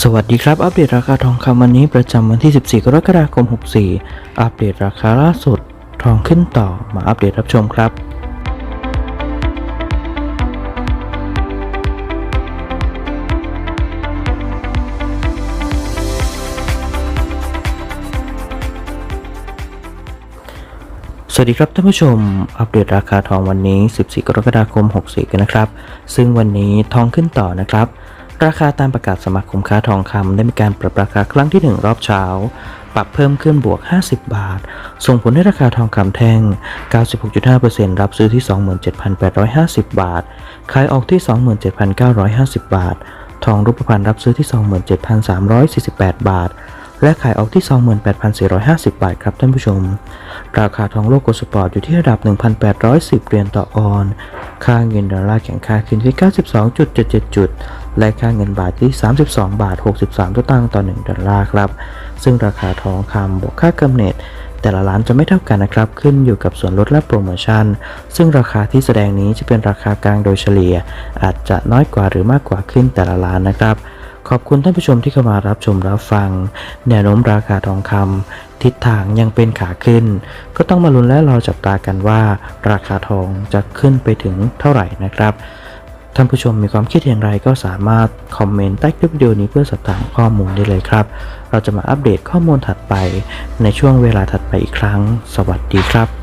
สวัสดีครับ อัปเดตราคาทองคำวันนี้ประจำวันที่ 14 กรกฎาคม 64 อัปเดตราคาล่าสุด ทองขึ้นต่อมาอัปเดตรับชมครับ สวัสดีครับท่านผู้ชม อัปเดตราคาทองวันนี้ 14 กรกฎาคม 64 กันนะครับ ซึ่งวันนี้ทองขึ้นต่อนะครับ ราคาตามประกาศสมาคมค้าทองคำได้มีการปรับราคาครั้งที่ 1 รอบเช้า ปรับเพิ่มขึ้นบวก 50 บาท ส่งผลให้ราคาทองคำแท่ง 96.5%รับซื้อที่ 27,850 บาท ขายออกที่ 27,950 บาท ทองรูปพรรณรับซื้อที่ 27,348 บาท และขายออกที่ 28,450 บาทครับท่านผู้ชม ราคาทองโลกโกลสปอร์ตอยู่ที่ระดับ 1,810เหรียญต่อออน ค่าเงินดอลลาร์แข็งค่าขึ้นที่ 92.77 จุด และค่าเงินบาทที่ 32 บาท 63สตางค์ต่อ 1 ดอลลาร์ครับ ซึ่งราคาทองคำบวกค่ากำเนิดแต่ละร้านจะไม่เท่ากันนะครับ ขึ้นอยู่กับส่วนลดและโปรโมชั่น ซึ่งราคาที่แสดงนี้จะเป็นราคากลางโดยเฉลี่ย อาจจะน้อยกว่าหรือมากกว่าขึ้นแต่ละร้านนะครับ ขอบคุณท่านผู้ชมที่เข้ามารับชมรับฟัง แนวโน้มราคาทองคำทิศทางยังเป็นขาขึ้น ก็ต้องมาลุ้นและรอจับตากันว่า ราคาทองจะขึ้นไปถึงเท่าไหร่นะครับ ท่านผู้ชมมีความคิดอย่างไรก็สามารถคอมเมนต์ใต้คลิปวิดีโอนี้เพื่อสอบถามข้อมูลได้เลยครับ เราจะมาอัปเดตข้อมูลถัดไปในช่วงเวลาถัดไปอีกครั้ง สวัสดีครับ